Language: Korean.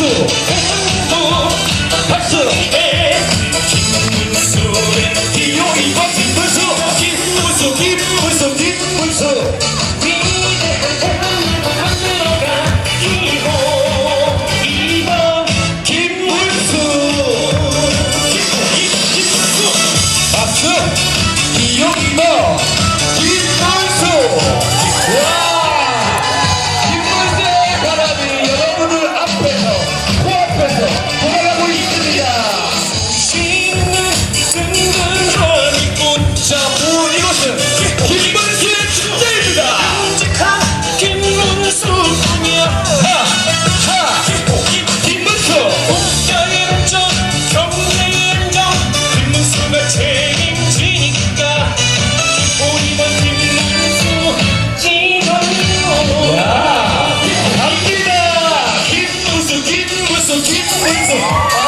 박수! 박수 Gece kurdu.